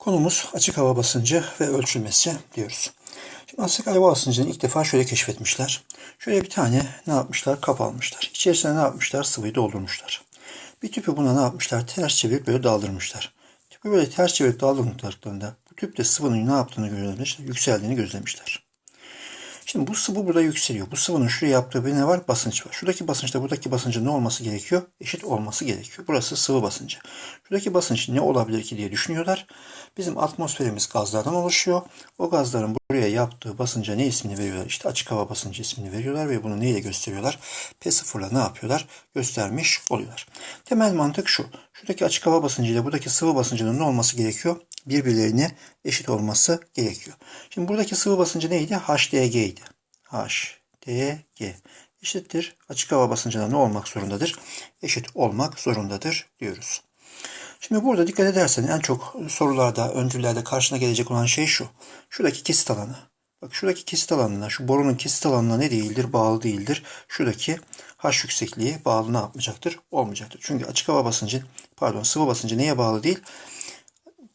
Konumuz açık hava basıncı ve ölçülmesi diyoruz. Şimdi açık hava basıncını ilk defa şöyle keşfetmişler. Şöyle bir tane ne yapmışlar? Kap almışlar. İçerisine ne yapmışlar? Sıvıyı doldurmuşlar. Bir tüpü buna ne yapmışlar? Ters çevirip böyle daldırmışlar. Tüpü böyle ters çevirip daldırdıklarında bu tüpte sıvının ne yaptığını gözlemişler. Yükseldiğini gözlemişler. Şimdi bu sıvı burada yükseliyor. Bu sıvının şuraya yaptığı bir ne var? Basınç var. Şuradaki basınçta buradaki basıncın ne olması gerekiyor? Eşit olması gerekiyor. Burası sıvı basıncı. Şuradaki basınç ne olabilir ki diye düşünüyorlar. Bizim atmosferimiz gazlardan oluşuyor. O gazların buraya yaptığı basınca ne ismini veriyorlar? İşte açık hava basıncı ismini veriyorlar ve bunu neyle gösteriyorlar? P0'la ne yapıyorlar? Göstermiş oluyorlar. Temel mantık şu. Şuradaki açık hava basıncı ile buradaki sıvı basıncının ne olması gerekiyor? Birbirlerine eşit olması gerekiyor. Şimdi buradaki sıvı basıncı neydi? HDG idi. HDG eşittir. Açık hava basıncına ne olmak zorundadır? Eşit olmak zorundadır diyoruz. Şimdi burada dikkat edersen en çok sorularda, öncüllerde karşına gelecek olan şey şu. Şuradaki kesit alanı. Bak şuradaki kesit alanına, şu borunun kesit alanına ne değildir? Bağlı değildir. Şuradaki H yüksekliği bağlı ne yapmayacaktır? Olmayacaktır. Çünkü açık hava basıncı, pardon sıvı basıncı neye bağlı değil?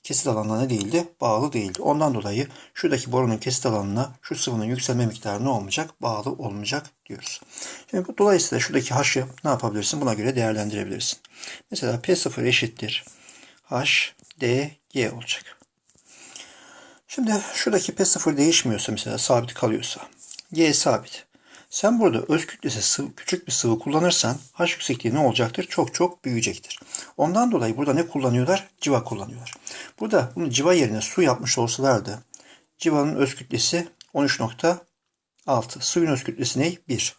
Kesit alanına ne değildi? Bağlı değildi. Ondan dolayı şuradaki borunun kesit alanına şu sıvının yükselme miktarı ne olmayacak? Bağlı olmayacak diyoruz. Şimdi dolayısıyla şuradaki H'ı ne yapabilirsin? Buna göre değerlendirebilirsin. Mesela P0 eşittir. H, D, G olacak. Şimdi şuradaki P0 değişmiyorsa mesela sabit kalıyorsa G sabit. Sen burada öz kütlesi sıvı, küçük bir sıvı kullanırsan H yüksekliği ne olacaktır? Çok çok büyüyecektir. Ondan dolayı burada ne kullanıyorlar? Civa kullanıyorlar. Burada bunu civa yerine su yapmış olsalardı civanın öz kütlesi 13.6. Suyun öz kütlesi ne? 1.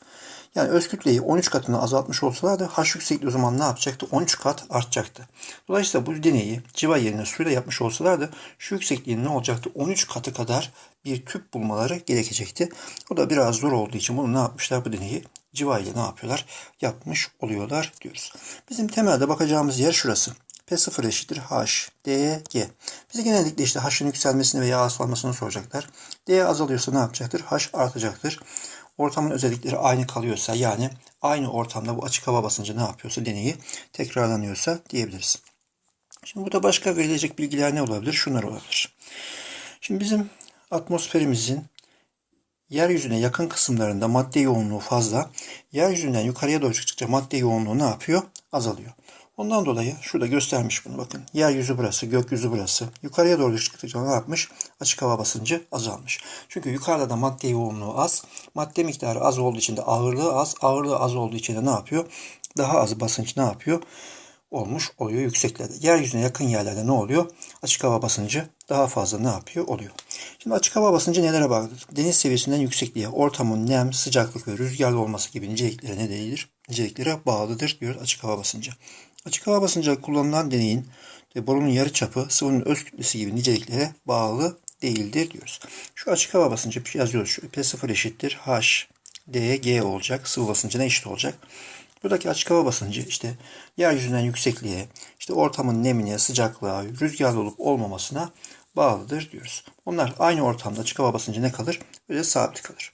Yani öz kütleyi 13 katına azaltmış olsalardı H yüksekliği o zaman ne yapacaktı? 13 kat artacaktı. Dolayısıyla bu deneyi civa yerine suyla yapmış olsalardı şu yüksekliğin ne olacaktı? 13 katı kadar bir tüp bulmaları gerekecekti. O da biraz zor olduğu için bunu ne yapmışlar? Bu deneyi civa ile ne yapıyorlar? Yapmış oluyorlar diyoruz. Bizim temelde bakacağımız yer şurası. P0 eşittir H, D, G. Bize genellikle işte H'ın yükselmesini veya azalmasını soracaklar. D azalıyorsa ne yapacaktır? H artacaktır ortamın özellikleri aynı kalıyorsa yani aynı ortamda bu açık hava basıncı ne yapıyorsa deneyi tekrarlanıyorsa diyebiliriz. Şimdi burada başka verilecek bilgiler ne olabilir? Şunlar olabilir. Şimdi bizim atmosferimizin yeryüzüne yakın kısımlarında madde yoğunluğu fazla. Yeryüzünden yukarıya doğru çıktıkça madde yoğunluğu ne yapıyor? Azalıyor. Ondan dolayı şurada göstermiş bunu bakın. Yeryüzü burası, gökyüzü burası. Yukarıya doğru çıktıkça ne yapmış? Açık hava basıncı azalmış. Çünkü yukarıda da madde yoğunluğu az. Madde miktarı az olduğu için de ağırlığı az. Ağırlığı az olduğu için de ne yapıyor? Daha az basınç ne yapıyor? Olmuş oluyor yükseklerde. Yeryüzüne yakın yerlerde ne oluyor? Açık hava basıncı daha fazla ne yapıyor? Oluyor. Şimdi açık hava basıncı nelere bağlıdır? Deniz seviyesinden yüksekliğe, ortamın nem, sıcaklık ve rüzgarlı olması gibi niceliklere ne değildir? Niceliklere bağlıdır diyor açık hava basıncı. Açık hava basıncı kullanılan deneyin ve borunun yarı çapı sıvının öz kütlesi gibi niceliklere bağlı değildir diyoruz. Şu açık hava basıncı yazıyoruz. Şu P0 eşittir H, D, G olacak. Sıvı basıncına eşit olacak. Buradaki açık hava basıncı işte yeryüzünden yüksekliğe, işte ortamın nemine, sıcaklığa, rüzgarlı olup olmamasına bağlıdır diyoruz. Onlar aynı ortamda açık hava basıncı ne kalır? Böyle sabit kalır.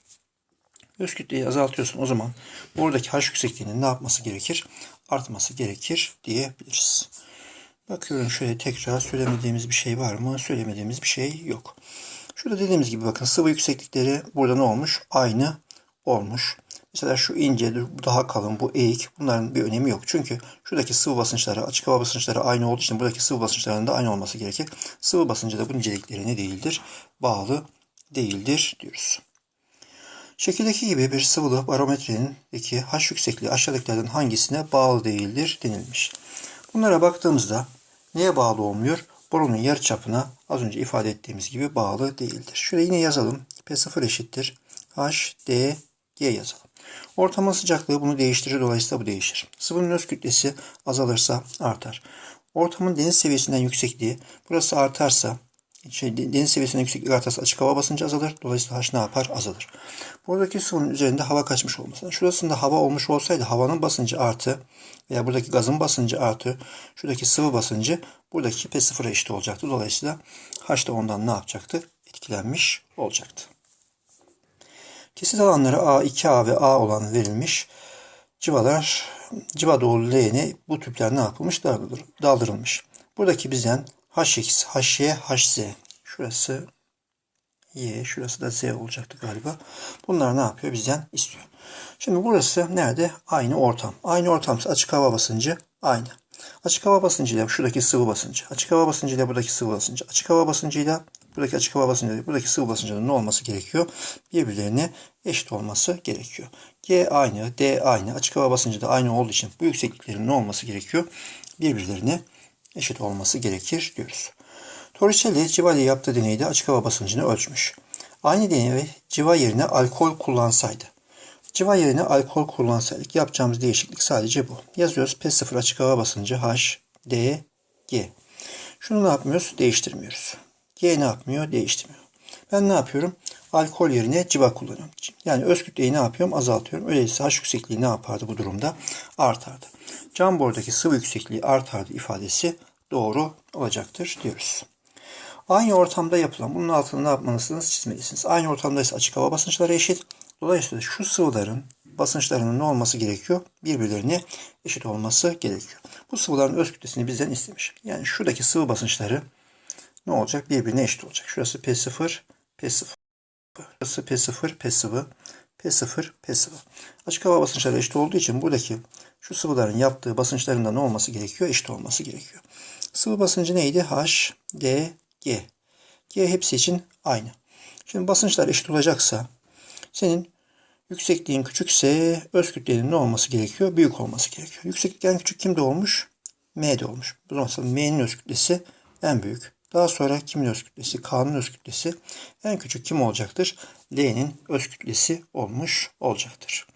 Öz kütleyi azaltıyorsun o zaman buradaki H yüksekliğinin ne yapması gerekir? Artması gerekir diyebiliriz. Bakıyorum şöyle tekrar söylemediğimiz bir şey var mı? Söylemediğimiz bir şey yok. Şurada dediğimiz gibi bakın sıvı yükseklikleri burada ne olmuş? Aynı olmuş. Mesela şu ince, bu daha kalın, bu eğik. Bunların bir önemi yok. Çünkü şuradaki sıvı basınçları, açık hava basınçları aynı olduğu için buradaki sıvı basınçlarının da aynı olması gerekir. Sıvı basıncı da bu nicelikleri ne değildir? Bağlı değildir diyoruz. Şekildeki gibi bir sıvılı barometrenin iki H yüksekliği aşağıdakilerden hangisine bağlı değildir denilmiş. Bunlara baktığımızda neye bağlı olmuyor? Borunun yarıçapına az önce ifade ettiğimiz gibi bağlı değildir. Şöyle yine yazalım. P0 eşittir. H, D, G yazalım. Ortamın sıcaklığı bunu değiştirir. Dolayısıyla bu değişir. Sıvının öz kütlesi azalırsa artar. Ortamın deniz seviyesinden yüksekliği burası artarsa şey, deniz seviyesinden yükseklik artarsa açık hava basıncı azalır. Dolayısıyla H ne yapar? Azalır. Buradaki sıvının üzerinde hava kaçmış olması. Şurasında hava olmuş olsaydı havanın basıncı artı veya buradaki gazın basıncı artı şuradaki sıvı basıncı buradaki P0'a eşit olacaktı. Dolayısıyla H da ondan ne yapacaktı? Etkilenmiş olacaktı. Kesit alanları A, 2A ve A olan verilmiş. Civalar, civa doğru leğeni bu tüpler ne yapılmış? Daldırılmış. Buradaki bizden Hx, Hy, Hz. Şurası Y, şurası da Z olacaktı galiba. Bunlar ne yapıyor? Bizden istiyor. Şimdi burası nerede? Aynı ortam. Aynı ortamsa açık hava basıncı aynı. Açık hava basıncıyla şuradaki sıvı basıncı, açık hava basıncıyla buradaki sıvı basıncı, açık hava basıncıyla buradaki açık hava basıncıyla buradaki sıvı basıncının ne olması gerekiyor? Birbirlerine eşit olması gerekiyor. G aynı, D aynı, açık hava basıncı da aynı olduğu için bu yüksekliklerin ne olması gerekiyor? Birbirlerine eşit olması gerekir diyoruz. Torricelli civa ile yaptığı deneyde açık hava basıncını ölçmüş. Aynı deney civa yerine alkol kullansaydı. Civa yerine alkol kullansaydık yapacağımız değişiklik sadece bu. Yazıyoruz P0 açık hava basıncı H, D, G. Şunu ne yapmıyoruz? Değiştirmiyoruz. G ne yapmıyor? Değiştirmiyor. Ben ne yapıyorum? Alkol yerine civa kullanıyorum. Yani öz kütleyi ne yapıyorum? Azaltıyorum. Öyleyse H yüksekliği ne yapardı bu durumda? Artardı. Cam bordaki sıvı yüksekliği artardı ifadesi doğru olacaktır diyoruz. Aynı ortamda yapılan, bunun altını ne yapmalısınız? Çizmelisiniz. Aynı ortamdaysa açık hava basınçları eşit. Dolayısıyla şu sıvıların basınçlarının ne olması gerekiyor? Birbirlerine eşit olması gerekiyor. Bu sıvıların öz kütlesini bizden istemiş. Yani şuradaki sıvı basınçları ne olacak? Birbirine eşit olacak. Şurası P0, P0. Şurası P0, P sıvı, P0, P sıvı. Açık hava basınçları eşit olduğu için buradaki şu sıvıların yaptığı basınçlarında ne olması gerekiyor? Eşit olması gerekiyor. Sıvı basıncı neydi? H, D, G. G hepsi için aynı. Şimdi basınçlar eşit olacaksa senin yüksekliğin küçükse öz kütlenin ne olması gerekiyor? Büyük olması gerekiyor. Yükseklik en küçük kimde olmuş? M'de olmuş. Bu zaman M'nin öz kütlesi en büyük. Daha sonra kimin öz kütlesi? K'nın öz kütlesi. En küçük kim olacaktır? L'nin öz kütlesi olmuş olacaktır.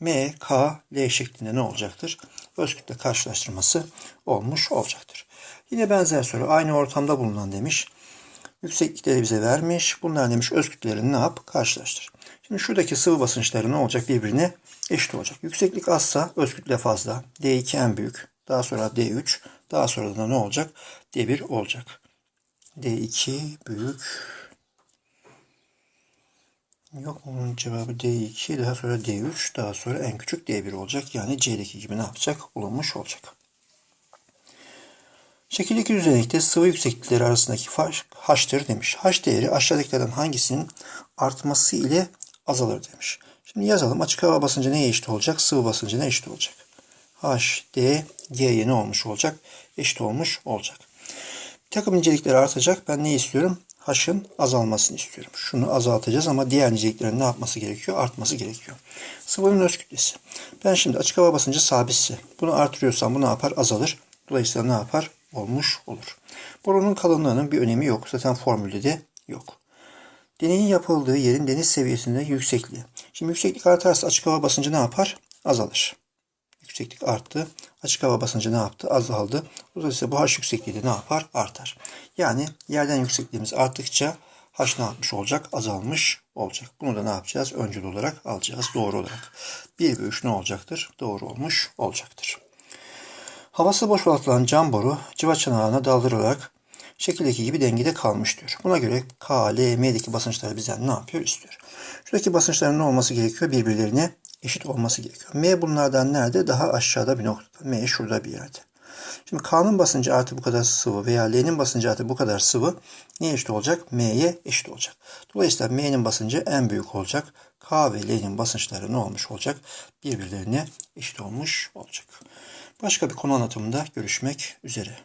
M, K, L şeklinde ne olacaktır? Öz kütle karşılaştırması olmuş olacaktır. Yine benzer soru. Aynı ortamda bulunan demiş. Yükseklikleri bize vermiş. Bunlar demiş öz kütlelerini ne yap? Karşılaştır. Şimdi şuradaki sıvı basınçları ne olacak? Birbirine eşit olacak. Yükseklik azsa öz kütle fazla. D2 en büyük. Daha sonra D3. Daha sonra da ne olacak? D1 olacak. D2 büyük. Yok bunun cevabı D2. Daha sonra D3. Daha sonra en küçük D1 olacak. Yani C'deki gibi ne yapacak? Bulunmuş olacak. Şekildeki düzenekte sıvı yükseklikleri arasındaki fark h'tır demiş. H değeri aşağıdakilerden hangisinin artması ile azalır demiş. Şimdi yazalım. Açık hava basıncı neye eşit olacak? Sıvı basıncına eşit olacak. H, D, G'ye ne olmuş olacak? Eşit olmuş olacak. Bir takım nicelikler artacak. Ben ne istiyorum? H'ın azalmasını istiyorum. Şunu azaltacağız ama diğer niceliklerin ne yapması gerekiyor? Artması gerekiyor. Sıvının öz kütlesi. Ben şimdi açık hava basıncı sabitse. Bunu artırıyorsam bu ne yapar? Azalır. Dolayısıyla ne yapar? Olmuş olur. Borunun kalınlığının bir önemi yok. Zaten formülde de yok. Deneyin yapıldığı yerin deniz seviyesinde yüksekliği. Şimdi yükseklik artarsa açık hava basıncı ne yapar? Azalır. Yükseklik arttı. Açık hava basıncı ne yaptı? Azaldı. Dolayısıyla bu H yüksekliği de ne yapar? Artar. Yani yerden yüksekliğimiz arttıkça H ne yapmış olacak? Azalmış olacak. Bunu da ne yapacağız? Öncül olarak alacağız. Doğru olarak. 1 ve 3 ne olacaktır? Doğru olmuş olacaktır. Havası boşaltılan cam boru civa çanağına daldırılarak şekildeki gibi dengede kalmış diyor. Buna göre K, L, M'deki basınçlar bizden ne yapıyor? istiyor. Şuradaki basınçların ne olması gerekiyor? Birbirlerine eşit olması gerekiyor. M bunlardan nerede? Daha aşağıda bir noktada. M şurada bir yerde. Şimdi K'nın basıncı artı bu kadar sıvı veya L'nin basıncı artı bu kadar sıvı neye eşit olacak? M'ye eşit olacak. Dolayısıyla M'nin basıncı en büyük olacak. K ve L'nin basınçları ne olmuş olacak? Birbirlerine eşit olmuş olacak. Başka bir konu anlatımında görüşmek üzere.